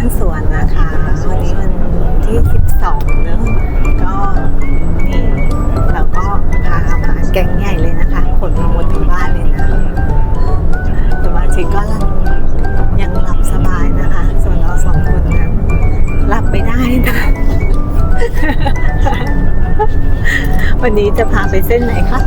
านสวนนะคะ วันนี้วันที่ 12เนอะก็นี่เราก็พามาแกงใหญ่เลยนะคะขนมาหมดทั้งบ้านเลยนะสมาชิกก็ยังหลับสบายนะคะ ส่วนเราสองคนนั้นหลับไม่ได้นะ วันนี้จะพาไปเส้นไหนคะ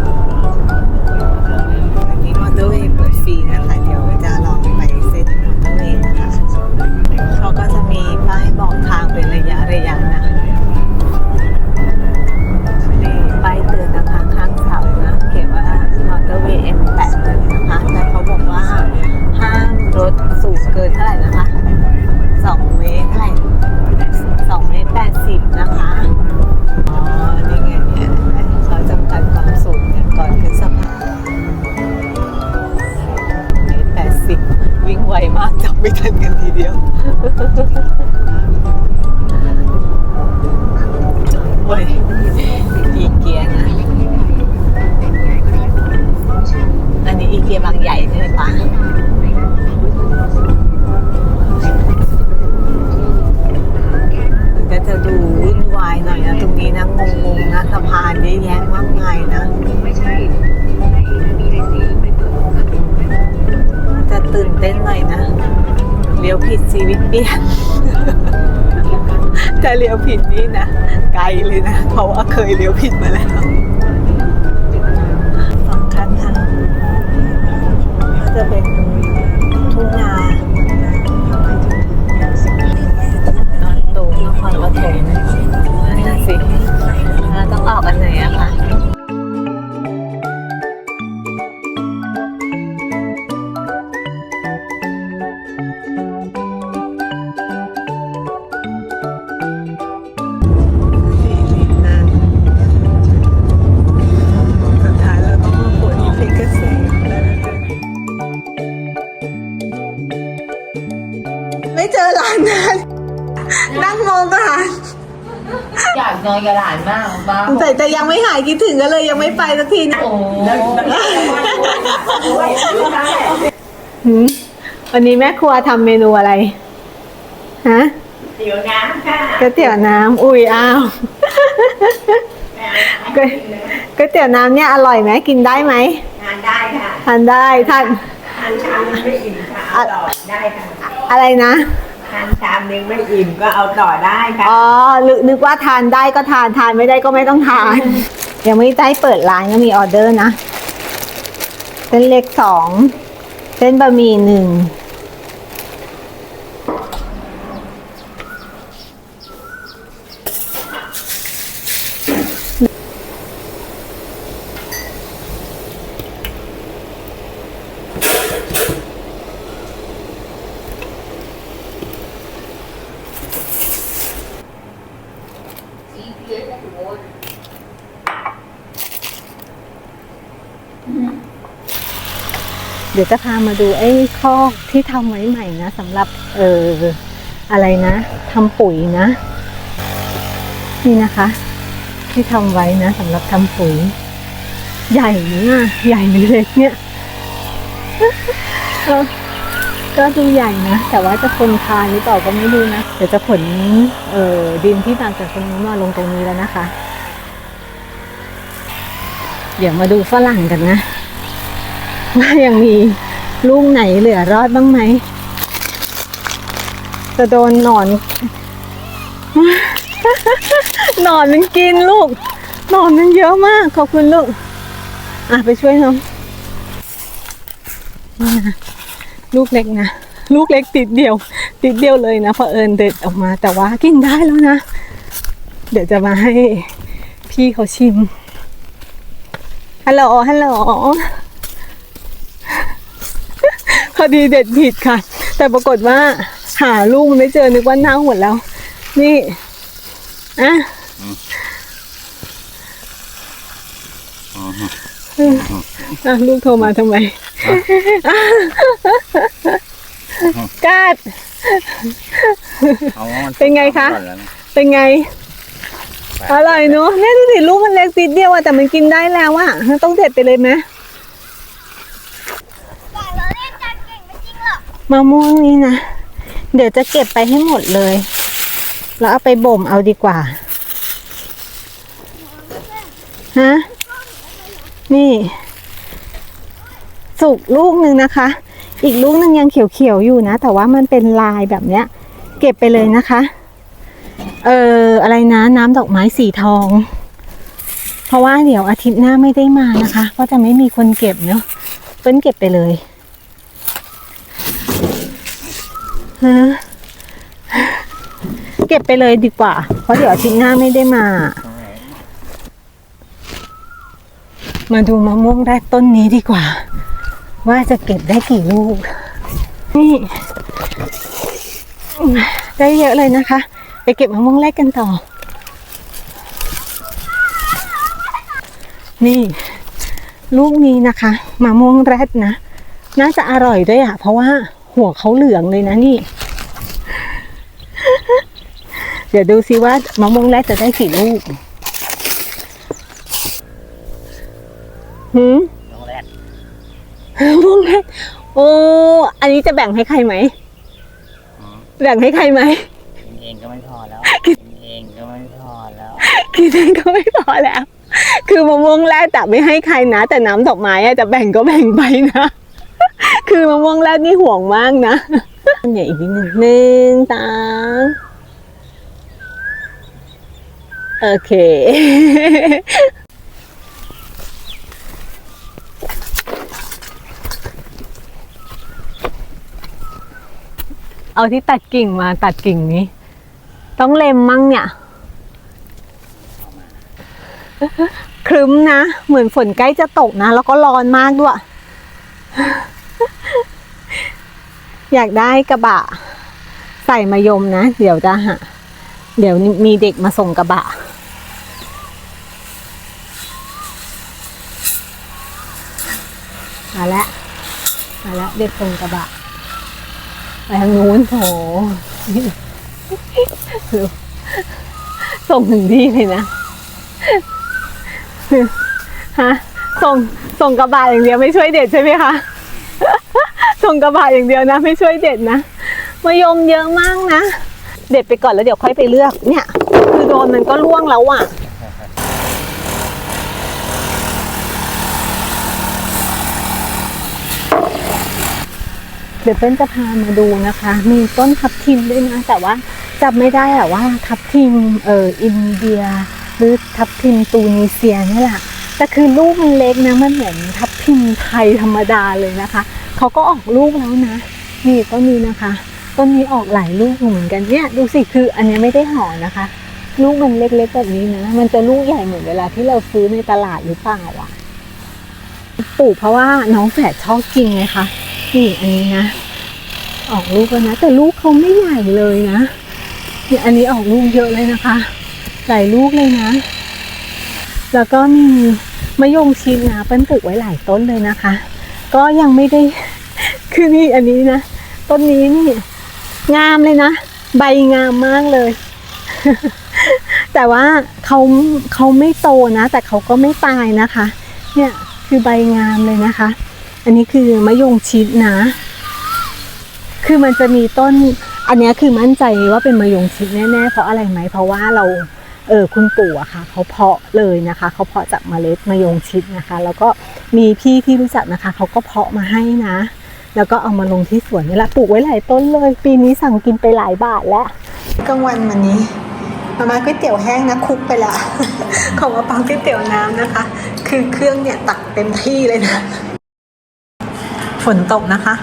ผิดนี่นะ ไกลเลยนะ เพราะว่าเคยเลี้ยวผิดมาแล้ว นอนกับหลานมากบ้าแต่แต่ยังไม่หายคิดถึงก็เลยยังไม่ไปสักทีนะโอ้หืมวันนี้แม่ครัวทำเมนูอะไร ฮะเดี๋ยวน้ำค่ะก๋วยเตี๋ยวน้ำอุ้ยอ้าวก๋วยก๋วยเตี๋ยวน้ำเนี่ยอร่อยไหมกินได้ไหมทานได้ค่ะทานได้ทานทานชามนึงไม่อิ่มค่ะเอาต่อได้ค่ะ อะไรนะ ทานชามนึงไม่อิ่มก็เอาต่อได้ค่ะอ๋อนึกนึกว่าทานได้ก็ทานทานไม่ได้ก็ไม่ต้องทาน ยังไม่ได้เปิดร้านก็มีออเดอร์นะ เส้นเล็กสอง เส้นบะหมี่หนึ่ง ดี๋ยวจะพามาดูไอ้คอกที่ทำไว้ใหม่นะสำหรับเอออะไรนะทำปุ๋ยนะ นี่นะคะ ที่ทำไว้นะสำหรับทำปุ๋ย ใหญ่นะใหญ่หรือเล็กเนี่ยก็ดูใหญ่นะ แต่ว่าจะคนคานหรือเปล่าก็ไม่รู้นะ เดี๋ยวจะขนเอ่อดินที่มาจากตรงนู้มาลงตรงนี้แล้วนะคะ เดี๋ยวมาดูฝรั่งกันนะ ว่ายังมีลูกไหนเหลือรอดบ้างไหม จะโดนหนอน หนอนมันกินลูก หนอนมันเยอะมาก ขอบคุณลูก อะไปช่วยน้องนี่นะลูกเล็กนะ ลูกเล็กติดเดียว ติดเดียวเลยนะเพอเอิญเด็ดออกมา แต่ว่ากินได้แล้วนะ เดี๋ยวจะมาให้พี่เขาชิม ฮัลโหล ฮัลโหล อดีเด็ดผิดค่ะ แต่ปรากฏว่าหาลูกมันไม่เจอนึกว่าเน่าหมดแล้ว นี่อะอะลูกโทรมาทำไมกาดเอาว่ามันเป็นไงคะก่อนแล้วนะเป็นไง อร่อยเนอะเนี่ยดูสิลูกมันเล็กติดเดียวอะแต่มันกินได้แล้วอะต้องเด็ดไปเลยไหม มะม่วงนี่นะ เดี๋ยวจะเก็บไปให้หมดเลย แล้วเอาไปบ่มเอาดีกว่า ฮะ นี่ สุกลูกหนึ่งนะคะ อีกลูกหนึ่งยังเขียวๆอยู่นะ แต่ว่ามันเป็นลายแบบเนี้ย เก็บไปเลยนะคะ เอออะไรนะ น้ำดอกไม้สีทอง เพราะว่าเดี๋ยวอาทิตย์หน้าไม่ได้มานะคะ ก็จะไม่มีคนเก็บเนาะเปิ้ลเก็บไปเลยฮะ เก็บไปเลยดีกว่า เพราะเดี๋ยวอาทิตย์หน้าไม่ได้มา มาดูมะม่วงแรกต้นนี้ดีกว่า ว่าจะเก็บได้กี่ลูก นี่ ได้เยอะเลยนะคะ ไปเก็บมะม่วงแรกกันต่อ นี่ ลูกนี้นะคะมะม่วงแรดนะ น่าจะอร่อยด้วยอะ่ะ เพราะว่าหัวเขาเหลืองเลยนะนี่ เดี๋ยวดูซิว่ามะม่วงแรดจะได้กี่ลูกหืมต้องแรกมะม่วงแรดโอ้ อันนี้จะแบ่งให้ใครไหม แบ่งให้ใครไหม กินเองก็ไม่พอแล้ว กินเองก็ไม่พอแล้ว กินเองก็ไม่พอแล้ว คือมะม่วงแรดแต่ไม่ให้ใครนะ แต่น้ำดอกไม้อะจะแบ่งก็แบ่งไปนะ คือมะม่วงแรดนี่ห่วงมากนะเนี่ยอีกนิดหนึ่งหนึ่งสาม โอเค เอาที่ตัดกิ่งมาตัดกิ่งนี้ ต้องเล็มมั่งเนี่ย ครึ้มนะ เหมือนฝนใกล้จะตกนะ แล้วก็ร้อนมากด้วย อยากได้กระบะ ใส่มายมนะ เดี๋ยวจะหาเดี๋ยวมีเด็กมาส่งกระบะ มาแล้วมาแล้ว เด็กส่งกระบะไปทางนู้นโถส่งถึงที่เลยนะฮะส่งส่งกระบะอย่างเดียวไม่ช่วยเด็ดใช่ไหมคะส่งกระบะอย่างเดียวนะ ไม่ช่วยเด็ดนะมายมเยอะมากนะ เด็ดไปก่อนแล้วเดี๋ยวค่อยไปเลือกเนี่ย คือโดนมันก็ล่วงแล้วอะ เดี๋ยวเปิ้ลจะพามาดูนะคะ มีต้นทับทิมด้วยนะแต่ว่าจำไม่ได้อะว่าทับทิมเอออินเดีย หรือทับทิมตูนิเซียนี่แหละแต่คือลูกมันเล็กนะมันเหมือนทับทิมไทยธรรมดาเลยนะคะเขาก็ออกลูกแล้วนะนี่ต้นนี้นะคะต้นนี้ออกหลายลูกเหมือนกันเนี่ยดูสิคืออันนี้ไม่ได้ห่อนะคะ ลูกมันเล็กๆแบบนี้นะมันจะลูกใหญ่เหมือนเวลาที่เราซื้อในตลาดหรือเปล่าอะปลูกเพราะว่าน้องแฝดชอบกินไงคะ นี่อันนี้นะ ออกลูกแล้วนะ แต่ลูกเขาไม่ใหญ่เลยนะเนี่ยอันนี้ออกลูกเยอะเลยนะคะ หลายลูกเลยนะ แล้วก็มีมะยงชิดนะเปิ้ลปลูกไว้หลายต้นเลยนะคะ ก็ยังไม่ได้ คือนี่อันนี้นะ ต้นนี้นี่ งามเลยนะ ใบงามมากเลย แต่ว่าเขาเขาไม่โตนะ แต่เขาก็ไม่ตายนะคะ เนี่ยคือใบงามเลยนะคะ อันนี้คือมะยงชิดนะ คือมันจะมีต้น อันนี้คือมั่นใจว่าเป็นมะยงชิดแน่ๆ เพราะอะไรไหม เพราะว่าเรา เออคุณปู่อะค่ะเขาเพาะเลยนะคะ เขาเพาะจากเมล็ดมะยงชิดนะคะ แล้วก็มีพี่ที่รู้จักนะคะ เขาก็เพาะมาให้นะ แล้วก็เอามาลงที่สวนนี่แหละ ปลูกไว้หลายต้นเลย ปีนี้สั่งกินไปหลายบาทแล้ว กลางวันวันนี้มาม่าก๋วยเตี๋ยวแห้งนะคุกไปละ ของมะปางก๋วยเตี๋ยวน้ำนะคะ คือเครื่องเนี่ยตักเต็มที่เลยนะ ฝนตกนะคะ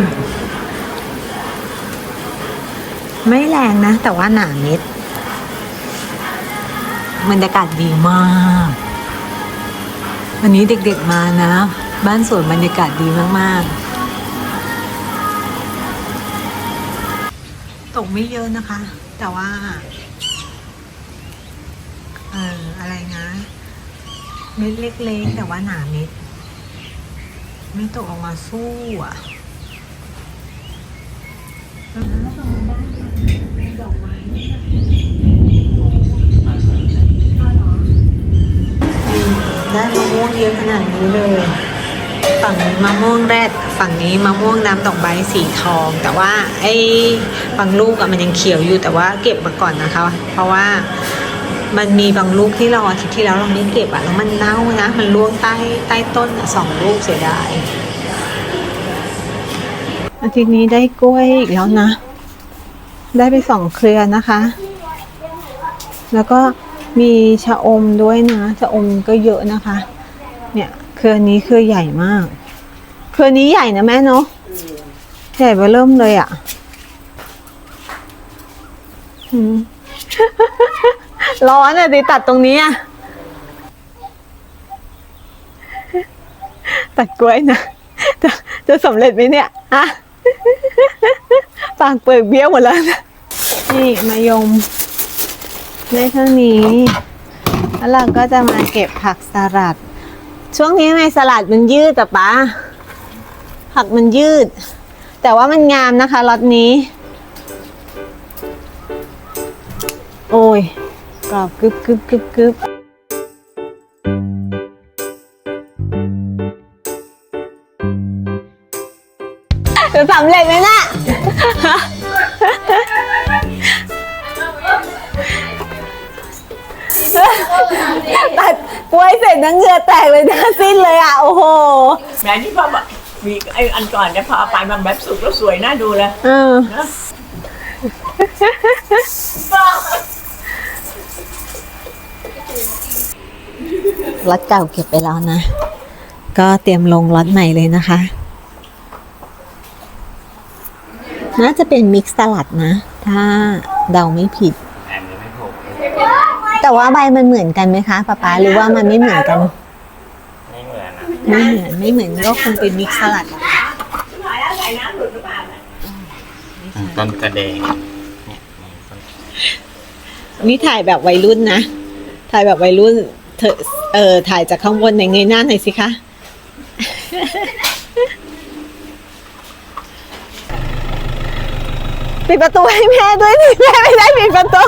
มไม่แรงนะ แต่ว่าหนานิดบรรยากาศดีมาก วันนี้เด็กๆมานะ บ้านสวนบรรยากาศดีมากๆ ตกไม่เยอะนะคะ แต่ว่า เอ่ออะไรนะ เม็ดเล็กๆ แต่ว่าหนาเม็ด ไม่ตกออกมาสู้อะได้มะม่วงเยอะขนาดนี้เลย ฝั่งนี้มะม่วงแรดฝั่งนี้มะม่วงน้ำดอกใบสีทอง แต่ว่าไอ้บางลูกอะมันยังเขียวอยู่แต่ว่าเก็บมาก่อนนะคะ เพราะว่า มันมีบางลูกที่เราอาทิตย์ที่แล้วเราไม่เก็บอะแล้วมันเน่านะ มันร่วงใต้ใต้ต้นอะสองลูกเสียดายอาทิตย์นี้ได้กล้วยอีกแล้วนะ ได้ไปสองเครือนะคะ แล้วก็มีชะอมด้วยนะชะอมก็เยอะนะคะ เนี่ยเครือนี้เครือใหญ่มาก เครือนี้ใหญ่นะแม่เนาะใหญ่เบเริ่มเลยอะ่ะ ร้อนอะดิตัดตรงนี้อะตัดกล้วยนะ จะจะสำเร็จไหมเนี่ยอะปากเปิดเบี้ยวหมดแล้วนะนี่มายมได้เท่านี้ แล้วเราก็จะมาเก็บผักสลัด ช่วงนี้ทำไมสลัดมันยืดอะป๊าผักมันยืด แต่ว่ามันงามนะคะล็อตนี้ โอ้ย กรอบกึบกึบกึบกึบจะสำเร็จไหมน่ะตัดกล้วยเสร็จนังเหงื่อแตกเลยหนะสิ้นเลยอะ โอ้โห แม่ที่พ่อบอกมีไอ้อันก่อนเนี่ยพอเอาไปมันแบบสุกแล้วสวยน่าดูเลยเออ นะ ล็อตเก่าเก็บไปแล้วนะ ก็เตรียมลงล็อตใหม่เลยนะคะ น่าจะเป็นมิกซ์สลัดนะ ถ้าเดาไม่ผิดแอนยังไม่ถูกแต่ว่าใบมันเหมือนกันไหมคะป๊าป๊าหรือว่ามันไม่เหมือนกัน ไม่เหมือนนะไม่เหมือนไม่เหมือนก็คงเป็นมิกซ์สลัดแหละค่ะหายแล้วใส่น้ำหลุดหรือเปล่าเนี่ยต้นกระเดงเนี่ยต้นนี่ถ่ายแบบวัยรุ่นนะ ถ่ายแบบวัยรุ่น เธอเออถ่ายจากข้างบนในเงยหน้าหน่อยสิคะ ปิดประตูให้แม่ด้วยสิแม่ไม่ได้ปิดประตู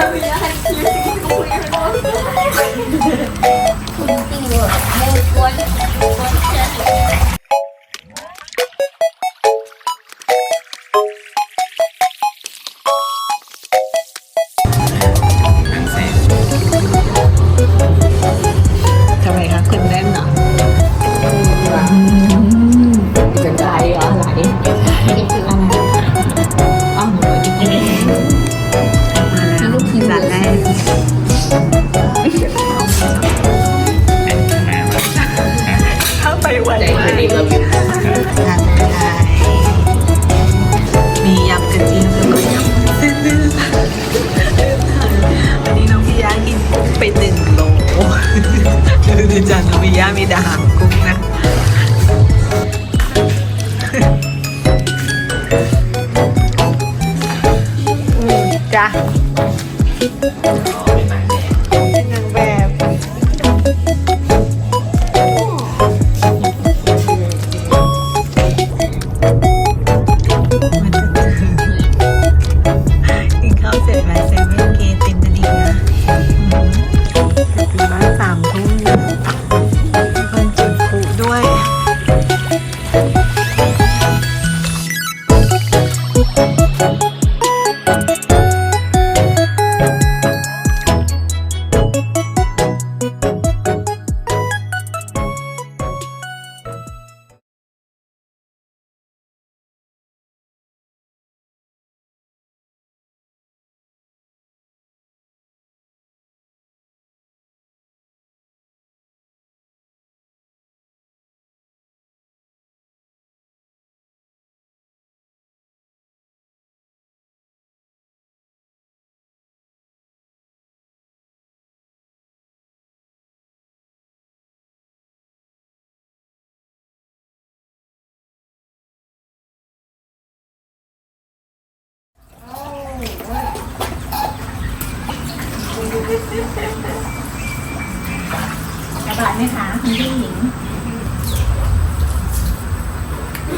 ท ดูในจานน้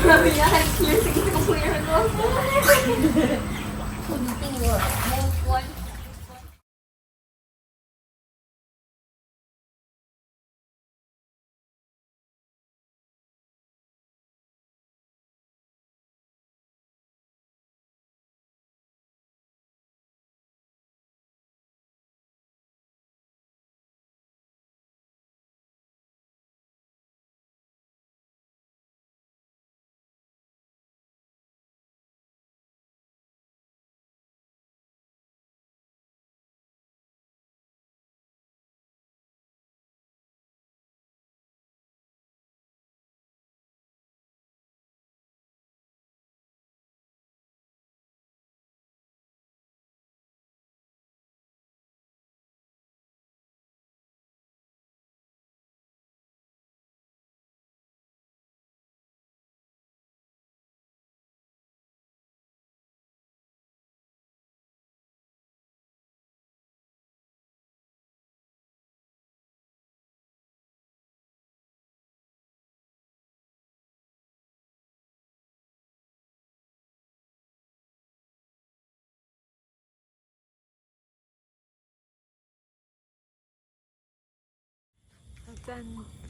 อาจาร ย์